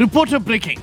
Report breaking.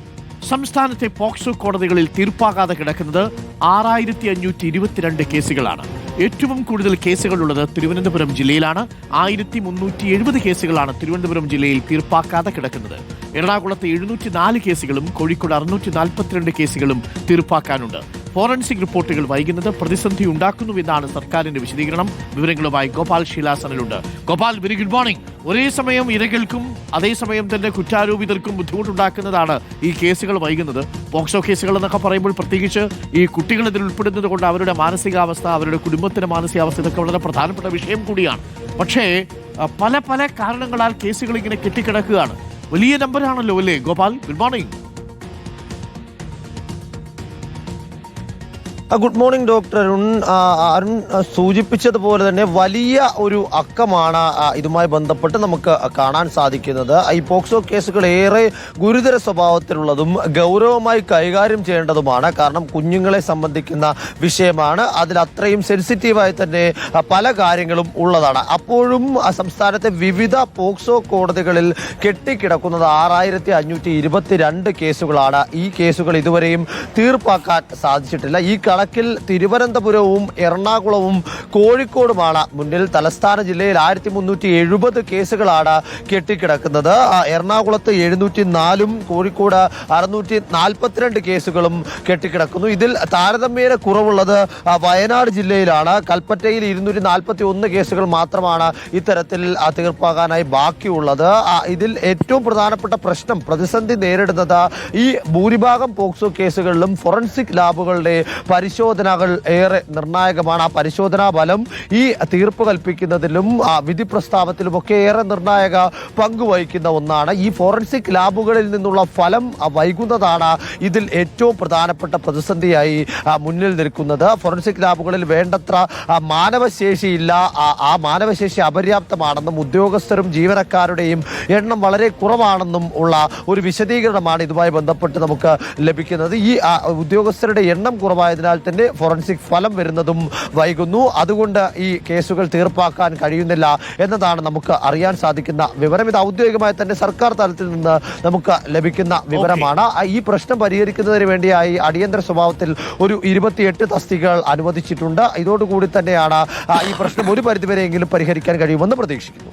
സംസ്ഥാനത്തെ POCSO കോടതികളിൽ തീർപ്പാകാതെ കിടക്കുന്നത് ആറായിരത്തി അഞ്ഞൂറ്റി ഇരുപത്തിരണ്ട് കേസുകളാണ്. ഏറ്റവും കൂടുതൽ കേസുകളുള്ളത് തിരുവനന്തപുരം ജില്ലയിലാണ്. ആയിരത്തി മുന്നൂറ്റി എഴുപത് കേസുകളാണ് തിരുവനന്തപുരം ജില്ലയിൽ തീർപ്പാക്കാതെ കിടക്കുന്നത്. എറണാകുളത്ത് എഴുന്നൂറ്റി നാല് കേസുകളും കോഴിക്കോട് അറുന്നൂറ്റി നാൽപ്പത്തിരണ്ട് കേസുകളും തീർപ്പാക്കാനുണ്ട്. ഫോറൻസിക് റിപ്പോർട്ടുകൾ വൈകുന്നത് പ്രതിസന്ധി ഉണ്ടാക്കുന്നുവെന്നാണ് സർക്കാരിന്റെ വിശദീകരണം. വിവരങ്ങളുമായി ഗോപാൽ ശീലാസനിലുണ്ട്. ഗോപാൽ വെരി ഗുഡ് മോർണിംഗ് ഒരേ സമയം ഇരകൾക്കും അതേസമയം തന്നെ കുറ്റാരോപിതർക്കും ബുദ്ധിമുട്ടുണ്ടാക്കുന്നതാണ് ഈ കേസുകൾ വൈകുന്നത്. പോക്സോ കേസുകൾ എന്നൊക്കെ പറയുമ്പോൾ പ്രത്യേകിച്ച് ഈ കുട്ടികൾ ഇതിൽ ഉൾപ്പെടുന്നത് കൊണ്ട് അവരുടെ മാനസികാവസ്ഥ അവരുടെ കുടുംബത്തിന്റെ മാനസികാവസ്ഥ ഇതൊക്കെ വളരെ പ്രധാനപ്പെട്ട വിഷയം കൂടിയാണ്. പക്ഷേ പല പല കാരണങ്ങളാൽ കേസുകൾ ഇങ്ങനെ കെട്ടിക്കിടക്കുകയാണ്. വലിയ നമ്പറാണല്ലോ അല്ലേ Gopal? Good morning good morning doctor Arun. Arun സൂചിപ്പിച്ചതുപോലെ തന്നെ വലിയ ഒരു അക്കമാണ് ഇതുമായി ബന്ധപ്പെട്ട് നമുക്ക് കാണാൻ സാധിക്കുന്നത്. ഈ പോക്സോ കേസുകൾ ഏറെ ഗുരുതര സ്വഭാവത്തിലുള്ളതും ഗൗരവമായി കൈകാര്യം ചെയ്യേണ്ടതുമാണ്. കാരണം കുഞ്ഞുങ്ങളെ സംബന്ധിക്കുന്ന വിഷയമാണ്. അതിൽ അത്രയും സെൻസിറ്റീവായി തന്നെ പല കാര്യങ്ങളും ഉള്ളതാണ്. അപ്പോഴും സംസ്ഥാനത്തെ വിവിധ പോക്സോ കോടതികളിൽ കെട്ടിക്കിടക്കുന്നത് ആറായിരത്തി അഞ്ഞൂറ്റി ഇരുപത്തിരണ്ട് കേസുകളാണ്. ഈ കേസുകൾ ഇതുവരെയും തീർപ്പാക്കാൻ സാധിച്ചിട്ടില്ല. ഈ കണക്കിൽ തിരുവനന്തപുരവും എറണാകുളവും കോഴിക്കോടുമാണ്. മുന്നിൽ തലസ്ഥാന ജില്ലയിൽ ആയിരത്തി മുന്നൂറ്റി എഴുപത് കേസുകളാണ് കെട്ടിക്കിടക്കുന്നത്. എറണാകുളത്ത് എഴുന്നൂറ്റി നാലും കോഴിക്കോട് അറുന്നൂറ്റി നാൽപ്പത്തിരണ്ട് കേസുകളും കെട്ടിക്കിടക്കുന്നു. ഇതിൽ താരതമ്യേന കുറവുള്ളത് വയനാട് ജില്ലയിലാണ്. കൽപ്പറ്റയിൽ ഇരുന്നൂറ്റി നാൽപ്പത്തി ഒന്ന് കേസുകൾ മാത്രമാണ് ഇത്തരത്തിൽ തീർപ്പാകാനായി ബാക്കിയുള്ളത്. ഇതിൽ ഏറ്റവും പ്രധാനപ്പെട്ട പ്രശ്നം പ്രതിസന്ധി നേരിടുന്നത് ഈ ഭൂരിഭാഗം പോക്സോ കേസുകളിലും ഫോറൻസിക് ലാബുകളുടെ പരിശോധനകൾ ഏറെ നിർണായകമാണ്. ആ പരിശോധനാ ഫലം ഈ തീർപ്പ് കൽപ്പിക്കുന്നതിലും ആ, വിധി പ്രസ്താവത്തിലുമൊക്കെ ഏറെ നിർണായക പങ്കുവഹിക്കുന്ന ഒന്നാണ്. ഈ ഫോറൻസിക് ലാബുകളിൽ നിന്നുള്ള ഫലം വൈകുന്നതാണ് ഇതിൽ ഏറ്റവും പ്രധാനപ്പെട്ട പ്രതിസന്ധിയായി മുന്നിൽ നിൽക്കുന്നത്. ഫോറൻസിക് ലാബുകളിൽ വേണ്ടത്ര മാനവശേഷിയില്ല ആ മാനവശേഷി അപര്യാപ്തമാണെന്നും ഉദ്യോഗസ്ഥരും ജീവനക്കാരുടെയും എണ്ണം വളരെ കുറവാണെന്നും ഉള്ള ഒരു വിശദീകരണമാണ് ഇതുമായി ബന്ധപ്പെട്ട് നമുക്ക് ലഭിക്കുന്നത്. ഈ ഉദ്യോഗസ്ഥരുടെ എണ്ണം കുറവായതിനാൽ തന്നെ ഫോറൻസിക് ഫലം വരുന്നതും വൈകുന്നു. അതുകൊണ്ട് ഈ കേസുകൾ തീർപ്പാക്കാൻ കഴിയുന്നില്ല എന്നതാണ് നമുക്ക് അറിയാൻ സാധിക്കുന്ന വിവരം. ഇത് ഔദ്യോഗികമായി തന്നെ സർക്കാർ തലത്തിൽ നിന്ന് നമുക്ക് ലഭിക്കുന്ന വിവരമാണ്. ഈ പ്രശ്നം പരിഹരിക്കുന്നതിന് വേണ്ടിയായി അടിയന്തര സ്വഭാവത്തിൽ ഒരു ഇരുപത്തിയെട്ട് തസ്തികകൾ അനുവദിച്ചിട്ടുണ്ട്. ഇതോടുകൂടി തന്നെയാണ് ഈ പ്രശ്നം ഒരു പരിധിവരെയെങ്കിലും പരിഹരിക്കാൻ കഴിയുമെന്ന് പ്രതീക്ഷിക്കുന്നു.